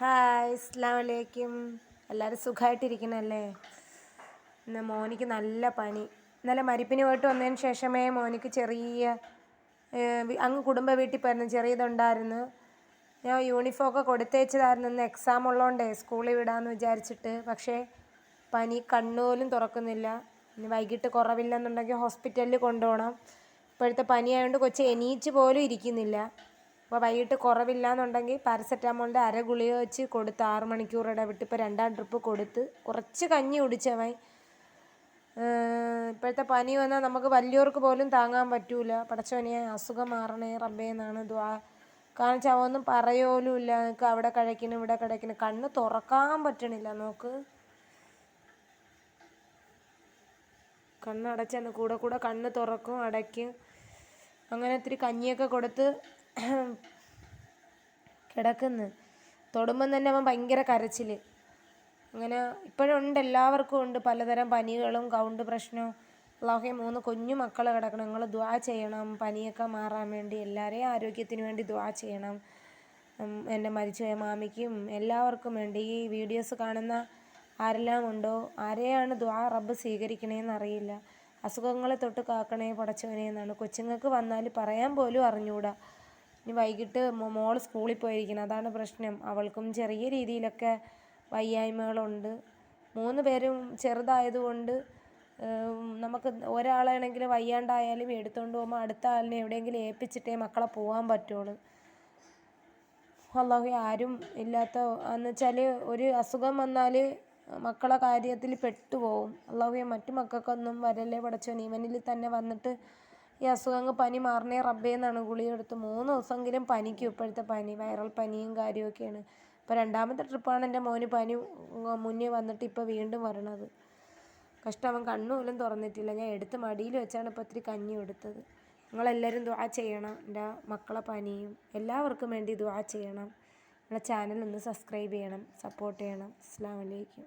Hi ഇസ്ലാം വലൈക്കും എല്ലാവരും സുഖമായിട്ടിരിക്കണല്ലേ ഇന്ന് മോനിക്ക് നല്ല പനി. ഇന്നലെ മരിപ്പിന് പോയിട്ട് വന്നതിന് ശേഷമേ മോനിക്ക് ചെറിയ അങ്ങ് കുടുംബ വീട്ടിൽ പോയിരുന്നു ചെറിയതുണ്ടായിരുന്നു. ഞാൻ യൂണിഫോം ഒക്കെ കൊടുത്തേച്ചതായിരുന്നു ഇന്ന് എക്സാം ഉള്ളതുകൊണ്ടേ സ്കൂളിൽ വിടാമെന്ന് വിചാരിച്ചിട്ട്. പക്ഷേ പനി കണ്ണുപോലും തുറക്കുന്നില്ല. ഇനി വൈകിട്ട് കുറവില്ലെന്നുണ്ടെങ്കിൽ ഹോസ്പിറ്റലിൽ കൊണ്ടുപോകണം. ഇപ്പോഴത്തെ പനിയായതുകൊണ്ട് കൊച്ചു എണീച്ച് പോലും ഇരിക്കുന്നില്ല. അപ്പോൾ വൈകിട്ട് കുറവില്ല എന്നുണ്ടെങ്കിൽ പാരസെറ്റാമോളിന്റെ അര ഗുളിക വെച്ച് കൊടുത്ത് ആറ് മണിക്കൂർ ഇടവിട്ട് ഇപ്പോൾ രണ്ടാം ട്രിപ്പ് കൊടുത്ത് കുറച്ച് കഞ്ഞി കുടിച്ചവൻ ഇപ്പോഴത്തെ പനി വന്നാൽ നമുക്ക് വലിയവർക്ക് പോലും താങ്ങാൻ പറ്റൂല. പടച്ചവനെ അസുഖം മാറണേ റബ്ബേ എന്നാണ് ദ്വാ കാരണം വെച്ചാൽ അവനൊന്നും പറയോലും ഇല്ല. നിനക്ക് അവിടെ കഴിക്കണം ഇവിടെ കഴിക്കണം കണ്ണ് തുറക്കാൻ പറ്റണില്ല നോക്ക്. കണ്ണടച്ചെന്ന് കൂടെ കൂടെ കണ്ണ് തുറക്കും അടയ്ക്കും. അങ്ങനെ ഒത്തിരി കഞ്ഞിയൊക്കെ കൊടുത്ത് കിടക്കുന്നു. തൊടുമ്പം തന്നെ അവൻ ഭയങ്കര കരച്ചിൽ അങ്ങനെ ഇപ്പോഴുണ്ട് എല്ലാവർക്കും ഉണ്ട്. പലതരം പനികളും കൗണ്ട് പ്രശ്നവും അള്ളാഹെ മൂന്ന് കുഞ്ഞു മക്കൾ കിടക്കണം. നിങ്ങൾ ദ്വാ ചെയ്യണം. പനിയൊക്കെ മാറാൻ വേണ്ടി എല്ലാവരെയും ആരോഗ്യത്തിന് വേണ്ടി ദ്വാ ചെയ്യണം. എന്റെ മരിച്ചുപോയ മാമിക്കും എല്ലാവർക്കും വേണ്ടി. ഈ വീഡിയോസ് കാണുന്ന ആരെല്ലാം ഉണ്ടോ? ആരെയാണ് ദ്വാ റബ്ബ് സ്വീകരിക്കണേന്ന് അറിയില്ല. അസുഖങ്ങളെ തൊട്ട് കാക്കണേ പടച്ചവനെ എന്നാണ് കൊച്ചുങ്ങൾക്ക് വന്നാൽ പറയാൻ പോലും അറിഞ്ഞൂടാ. ഇനി വൈകിട്ട് മോൾ സ്കൂളിൽ പോയിരിക്കണം അതാണ് പ്രശ്നം. അവൾക്കും ചെറിയ രീതിയിലൊക്കെ വയ്യായ്മകളുണ്ട്. മൂന്ന് പേരും ചെറുതായതുകൊണ്ട് നമുക്ക് ഒരാളാണെങ്കിൽ വയ്യാണ്ടായാലും എടുത്തുകൊണ്ട് പോകുമ്പോൾ അടുത്ത ആളിനെ എവിടെയെങ്കിലും ഏൽപ്പിച്ചിട്ടേ മക്കളെ പോകാൻ പറ്റുള്ളൂ. അള്ളാഹു ആരും ഇല്ലാത്ത എന്ന് വെച്ചാൽ ഒരു അസുഖം വന്നാൽ മക്കളെ കാര്യത്തിൽ പെട്ടുപോകും അള്ളാഹുയെ മറ്റു മക്കൾക്കൊന്നും വരല്ലേ പടച്ചോൻ ഇവനിൽ തന്നെ വന്നിട്ട് ഈ അസുഖങ്ങൾ പനി മാറണേ റബ്ബേ എന്നാണ് ഗുളിക എടുത്ത് മൂന്ന് ദിവസമെങ്കിലും പനിക്കും ഇപ്പോഴത്തെ പനി വൈറൽ പനിയും കാര്യമൊക്കെയാണ് ഇപ്പോൾ രണ്ടാമത്തെ ട്രിപ്പാണ് എന്റെ മോന് പനി മുന്നേ വന്നിട്ട് ഇപ്പോൾ വീണ്ടും വരണത്. കഷ്ടം അവൻ കണ്ണുപോലും തുറന്നിട്ടില്ല. ഞാൻ എടുത്ത് മടിയിൽ വെച്ചാണ് ഇപ്പോൾ ഇത്തിരി കഞ്ഞി എടുത്തത് നിങ്ങളെല്ലാവരും ദ്വാ ചെയ്യണം. എന്റെ മക്കളെ പനിയും എല്ലാവർക്കും വേണ്ടി ദ്വാ ചെയ്യണം. നിങ്ങളെ ചാനൽ ഒന്ന് സബ്സ്ക്രൈബ് ചെയ്യണം സപ്പോർട്ട് ചെയ്യണം. അസ്സാം വലൈക്കും